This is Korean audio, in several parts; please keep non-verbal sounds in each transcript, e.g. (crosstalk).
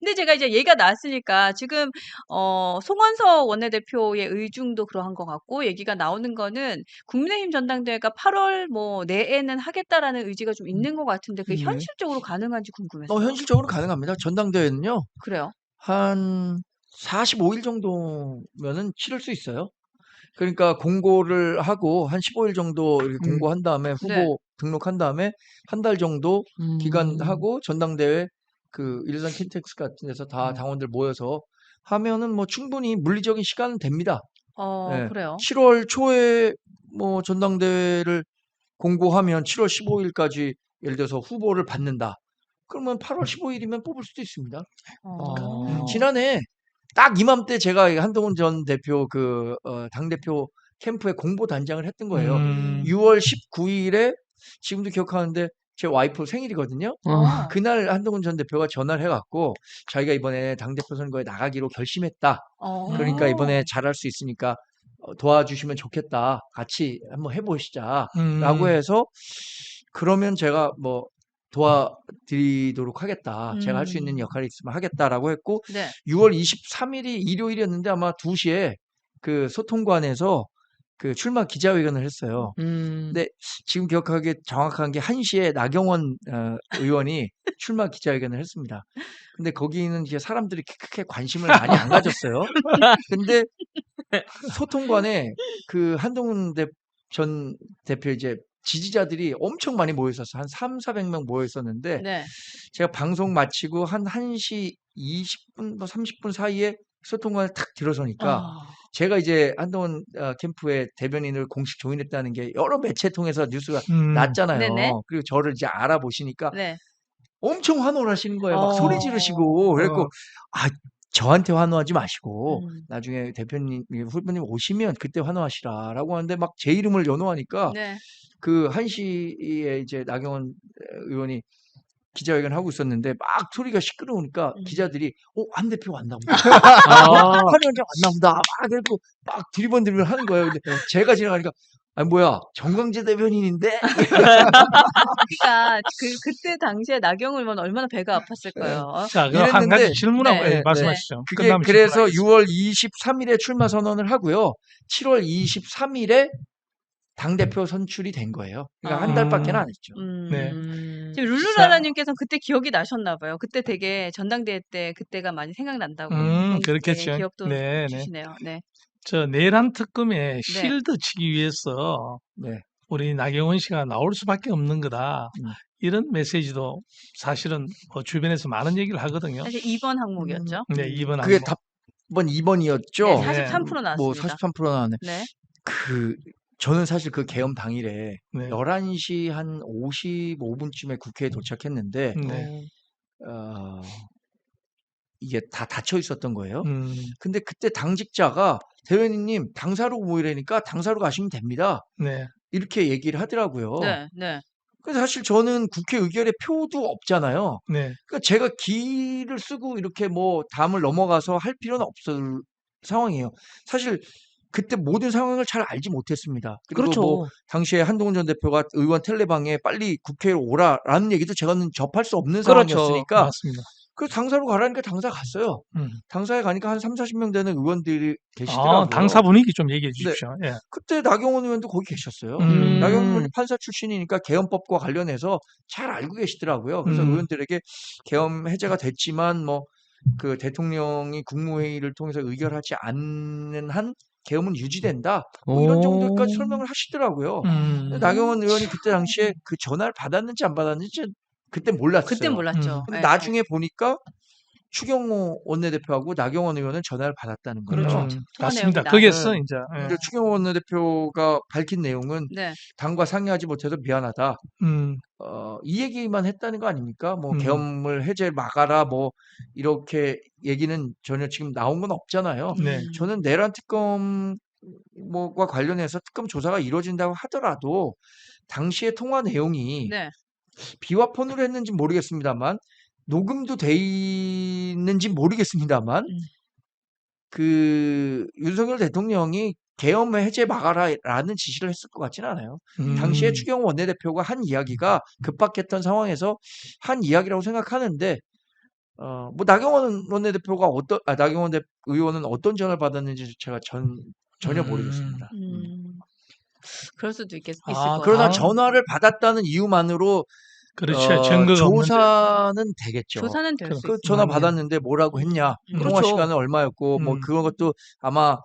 근데 제가 이제 얘기가 나왔으니까 지금 어 송원석 원내대표의 의중도 그러한 것 같고 얘기가 나오는 거는 국민의힘 전당대회가 8월 뭐 내에는 하겠다라는 의지가 좀 있는 것 같은데 그게 네. 현실적으로 가능한지 궁금해서요. 어, 현실적으로 가능합니다. 전당대회는요. 그래요? 한 45일 정도면은 치를 수 있어요. 그러니까 공고를 하고 한 15일 정도 이렇게 음. 공고한 다음에 후보 네. 등록한 다음에 한 달 정도 음. 기간하고 전당대회 그 일산 킨텍스 같은 데서 다 음. 당원들 모여서 하면은 뭐 충분히 물리적인 시간은 됩니다. 어 예. 그래요. 7월 초에 뭐 전당대회를 공고하면 7월 15일까지 예를 들어서 후보를 받는다. 그러면 8월 15일이면 뽑을 수도 있습니다. 어. 지난해 딱 이맘때 제가 한동훈 전 대표 그 어, 당대표 캠프에 공보 단장을 했던 거예요. 음. 6월 19일에 지금도 기억하는데 제 와이프 생일이거든요. 어. 그날 한동훈 전 대표가 전화를 해갖고 자기가 이번에 당대표 선거에 나가기로 결심했다. 어. 그러니까 이번에 잘할 수 있으니까 어, 도와주시면 좋겠다. 같이 한번 해보시자. 음. 라고 해서 그러면 제가 뭐 도와드리도록 하겠다. 제가 할 수 있는 음. 역할이 있으면 하겠다라고 했고 네. 6월 23일이 일요일이었는데 아마 2시에 그 소통관에서 그 출마 기자회견을 했어요. 음. 근데 지금 기억하기에 정확한 게 1시에 나경원 어, 의원이 (laughs) 출마 기자회견을 했습니다. 근데 거기는 이제 사람들이 크게 관심을 많이 안 가졌어요. 근데 소통관에 그 한동훈 대, 전 대표 이제 지지자들이 엄청 많이 모여 있었어요. 한 3, 400명 모여 있었는데 네. 제가 방송 마치고 한 1시 20분, 뭐 30분 사이에 소통관에 탁 들어서니까 아. 제가 이제 한동훈 어, 캠프의 대변인을 공식 조인했다는 게 여러 매체 통해서 뉴스가 음. 났잖아요. 네네. 그리고 저를 이제 알아보시니까 네. 엄청 환호를 하시는 거예요. 막 어. 소리 지르시고. 그래갖고, 어. 아, 저한테 환호하지 마시고, 음. 나중에 대표님, 후보님 오시면 그때 환호하시라라고 하는데 막 제 이름을 연호하니까 네. 그 1시에 이제 나경원 의원이 기자회견 하고 있었는데 막 소리가 시끄러우니까 음. 기자들이 어, 한 대표 왔나 보다. (laughs) (laughs) 아. 한 원장 왔나 보다. 막 그래고 막 두리번두리번 하는 거예요. 근데 제가 지나가니까 아니 뭐야 정광재 대변인인데 그러니까 그 그때 당시에 나경원 의원 얼마나 배가 아팠을까요? 자, 그럼 한 이랬는데- 가지 질문하고 네, 예, 네. 말씀하시죠. 그게 끝나면 그래서 질문하겠습니다. 6월 23일에 출마 선언을 하고요. 7월 23일에 당 대표 선출이 된 거예요. 그러니까 한 아. 달밖에는 안 했죠. 음. 네. 지금 룰루라라님께서 그때 기억이 나셨나 봐요. 그때 되게 전당대회 때 그때가 많이 생각난다고. 음, 네, 그렇겠죠. 기억도 네, 네. 주시네요. 네. 저 내란 특검에 실드 치기 위해서 네. 우리 나경원 씨가 나올 수밖에 없는 거다. 음. 이런 메시지도 사실은 뭐 주변에서 많은 얘기를 하거든요. 사실 2번 항목이었죠. 네, 이번 그게 항목. 답번 2번이었죠. 네, 43%뭐 나왔습니다. 43% 나왔네. 네. 그 저는 사실 그 계엄 당일에 네. 11시 한 55분쯤에 국회에 도착했는데 네. 어, 이게 다 닫혀 있었던 거예요. 음, 근데 그때 당직자가 대변인님 당사로 모이라니까 당사로 가시면 됩니다. 네. 이렇게 얘기를 하더라고요. 네. 네. 그래서 사실 저는 국회 의결에 표도 없잖아요. 네. 그러니까 제가 기를 쓰고 이렇게 뭐 담을 넘어가서 할 필요는 없을 상황이에요. 사실 그때 모든 상황을 잘 알지 못했습니다. 그리고 그렇죠. 뭐 당시에 한동훈 전 대표가 의원 텔레방에 빨리 국회로 오라라는 얘기도 제가는 접할 수 없는 그렇죠. 상황이었으니까 맞습니다. 그 당사로 가라니까 당사 갔어요. 음. 당사에 가니까 한 3, 40명 되는 의원들이 계시더라고요. 아, 당사 분위기 좀 얘기해 주십시오. 예. 그때 나경원 의원도 거기 계셨어요. 음. 나경원 의원이 판사 출신이니까 계엄법과 관련해서 잘 알고 계시더라고요. 그래서 음. 의원들에게 계엄 해제가 됐지만 뭐 그 대통령이 국무회의를 통해서 의결하지 않는 한 계엄은 유지된다. 뭐 이런 오. 정도까지 설명을 하시더라고요. 음. 나경원 의원이 그때 당시에 그 전화를 받았는지 안 받았는지 그때 몰랐어요. 그때 몰랐죠. 음. 근데 네. 나중에 보니까 추경호 원내대표하고 나경원 의원은 전화를 받았다는 거예요. 그렇죠. 음, 맞습니다. 거기서 나와요. 이제 예. 근데 추경호 원내대표가 밝힌 내용은 네. 당과 상의하지 못해서 미안하다. 음, 어, 이 얘기만 했다는 거 아닙니까? 뭐 음. 계엄을 해제 막아라 뭐 이렇게 얘기는 전혀 지금 나온 건 없잖아요. 네. 음. 저는 내란 특검 뭐과 관련해서 특검 조사가 이루어진다고 하더라도 당시의 통화 내용이 네. 비화폰으로 했는지 모르겠습니다만 녹음도 돼 있는지 모르겠습니다만 음. 그 윤석열 대통령이 계엄 해제 막아라라는 지시를 했을 것 같지는 않아요. 음. 당시에 추경호 원내대표가 한 이야기가 급박했던 상황에서 한 이야기라고 생각하는데 어, 뭐 나경원 원내대표가 어떤 아, 나경원 대, 의원은 어떤 전화를 받았는지 제가 전 전혀 음. 모르겠습니다. 음. 그럴 수도 있겠, 있을 아, 것 같아요. 그러나 아. 전화를 받았다는 이유만으로 그렇죠. 어, 증거가 없는데. 조사는 되겠죠. 조사는 될수그있 전화 음. 받았는데 뭐라고 했냐, 음. 통화 그렇죠. 시간은 얼마였고, 뭐 음. 그런 것도 아마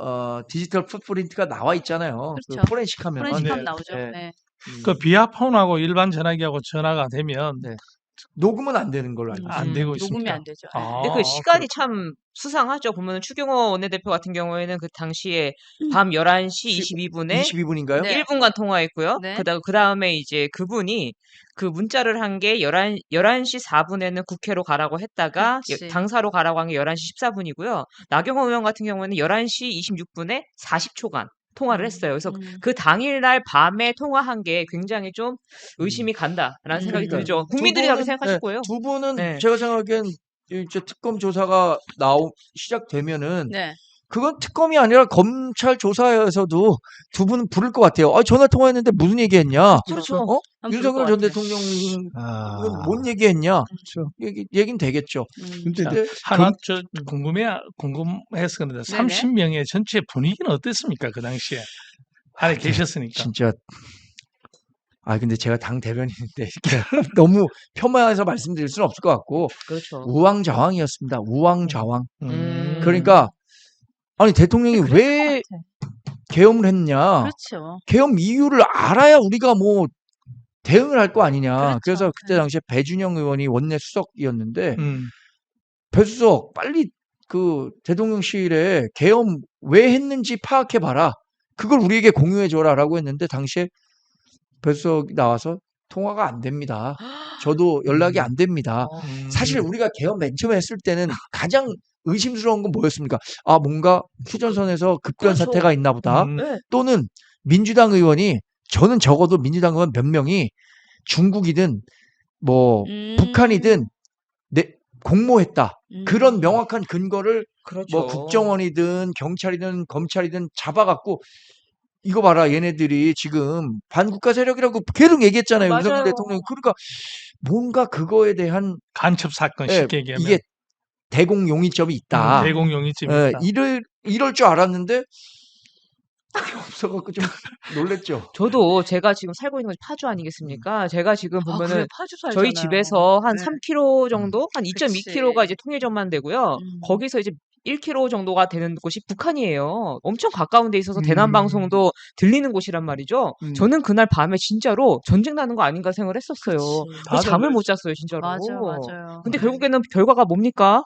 어, 디지털 풋프린트가 나와 있잖아요. 그렇죠. 그 포렌식 하면 포렌식 네. 하면 나오죠. 네. 네. 음, 그 비아폰하고 일반 전화기하고 전화가 되면 네. 녹음은 안 되는 걸로 알고 음, 있습니다. 안 되고 녹음이 있습니다. 안 되죠. 아. 근데 그 시간이 참 수상하죠. 보면은 추경호 원내대표 같은 경우에는 그 당시에 밤 11시 22분에 22분인가요? 네. 1분간 통화했고요. 네. 그다음 그다음에 이제 그분이 그 문자를 한 게 11, 11시 4분에는 국회로 가라고 했다가 그치. 여- 당사로 가라고 한 게 11시 14분이고요. 나경원 의원 같은 경우에는 11시 26분에 40초간 통화를 했어요. 그래서 음. 그 당일날 밤에 통화한 게 굉장히 좀 의심이 간다라는 음. 생각이 그러니까요. 들죠. 두 국민들이 그렇게 분은- 생각하실 네, 거예요. 두 분은 네. 제가 생각하기엔 이제 특검 조사가 나오 시작되면은 네. 그건 특검이 아니라 검찰 조사에서도 두 분은 부를 것 같아요. 아, 전화 통화했는데 무슨 얘기했냐? 그렇죠. 어? 윤석열 전. 대통령은 아, 뭔 얘기했냐? 그렇죠. 얘기 얘긴 되겠죠. 음. 근데 근데 하나 저 궁금해 궁금해서 그런데 네네. 30명의 전체 분위기는 어땠습니까 그 당시에 안에 계셨으니까 진짜 아 근데 제가 당 대변인인데 (laughs) 너무 폄하해서 말씀드릴 수는 없을 것 같고 그렇죠. 우왕좌왕이었습니다. 우왕좌왕. 음. 그러니까 아니 대통령이 왜. 계엄을 했냐? 그렇죠. 계엄 이유를 알아야 우리가 뭐 대응을 할 거 아니냐. 그렇죠. 그래서 그때 네. 당시에 배준영 의원이 원내 수석이었는데 음. 배 수석 빨리 그 대통령실에 계엄 왜 했는지 파악해 봐라. 그걸 우리에게 공유해 줘라라고 했는데 당시에 배 수석이 나와서 통화가 안 됩니다. 저도 연락이 안 됩니다. 어. 음. 사실 우리가 계엄 맨 처음에 했을 때는 가장 의심스러운 건 뭐였습니까? 아 뭔가 휴전선에서 급변 그렇죠. 사태가 있나 보다. 음. 네. 또는 민주당 의원이 저는 적어도 민주당 의원 몇 명이 중국이든 뭐 음. 북한이든 내 공모했다. 음. 그런 명확한 근거를 그렇죠. 뭐 국정원이든 경찰이든 검찰이든 잡아갖고 이거 봐라 얘네들이 지금 반국가 세력이라고 계속 얘기했잖아요 윤석열 맞아요. 대통령이 그러니까 뭔가 그거에 대한 간첩 사건 예, 쉽게 얘기하면 이게 대공 용의점이 있다. 음, 대공용이쯤 예, 있다. 이럴 이럴 줄 알았는데 없어갖고 좀 놀랬죠. (laughs) 저도 제가 지금 살고 있는 곳이 파주 아니겠습니까? 제가 지금 아, 보면은 그래, 파주 살잖아요. 저희 집에서 한 네. 3km 정도, 한 그치. 2.2km가 이제 통일점만 되고요. 음. 거기서 이제 1km 정도가 되는 곳이 북한이에요. 엄청 가까운 데 있어서 음. 대남 방송도 들리는 곳이란 말이죠. 음. 저는 그날 밤에 진짜로 전쟁 나는 거 아닌가 생각을 했었어요. 그치. 그래서 다들 잠을 못 잤어요, 진짜로. 맞아요, 맞아요. 근데 네. 결국에는 결과가 뭡니까?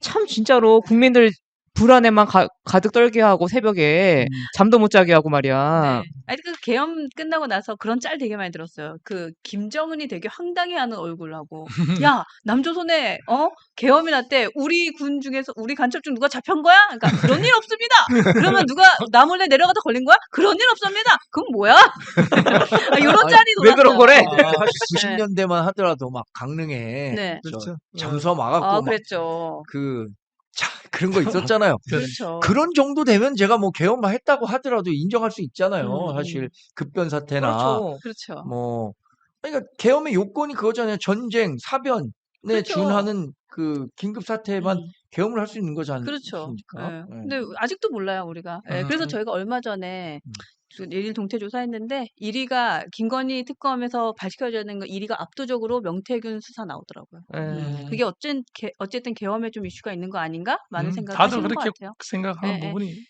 참 진짜로 국민들 불안에만 가, 득 떨게 하고 새벽에 음. 잠도 못 자게 하고 말이야. 네. 아니 그 계엄 끝나고 나서 그런 짤 되게 많이 들었어요. 그 김정은이 되게 황당해하는 얼굴하고 (laughs) 야 남조선에 어 계엄이 났대 우리 군 중에서 우리 간첩 중 누가 잡힌 거야? 그러니까 그런 일 없습니다. 그러면 누가 (laughs) 나 몰래 내려가다 걸린 거야? 그런 일 없습니다. 그건 뭐야? (laughs) 아, 이런 짤이 왜 그런 돌았어요. 거래? 아, 사실 90년대만 하더라도 막 강릉에 네. 저 그렇죠. 잠수함 와갖고 아 막 그랬죠. 그 자, 그런 거 있었잖아요. (laughs) 그렇죠. 그런 정도 되면 제가 뭐 개엄만 했다고 하더라도 인정할 수 있잖아요. 음, 사실 음. 급변 사태나 그렇죠. 그렇죠. 뭐 그러니까 계엄의 요건이 그거잖아요. 전쟁, 사변에 그렇죠. 준하는 그 긴급 사태만 음. 계엄을 할 수 있는 거지 그렇죠. 예. 네. 근데 아직도 몰라요, 우리가. 예, 그래서 음. 저희가 얼마 전에 음. 그 일일 동태 조사했는데 1위가 김건희 특검에서 밝혀져야 되는 거 1위가 압도적으로 명태균 수사 나오더라고요. 예. 음. 그게 어쨌든 개, 어쨌든 계엄에 좀 이슈가 있는 거 아닌가? 많은 음, 생각을 다들 하시는 것 그렇게 같아요. 생각하는 예, 예. 부분이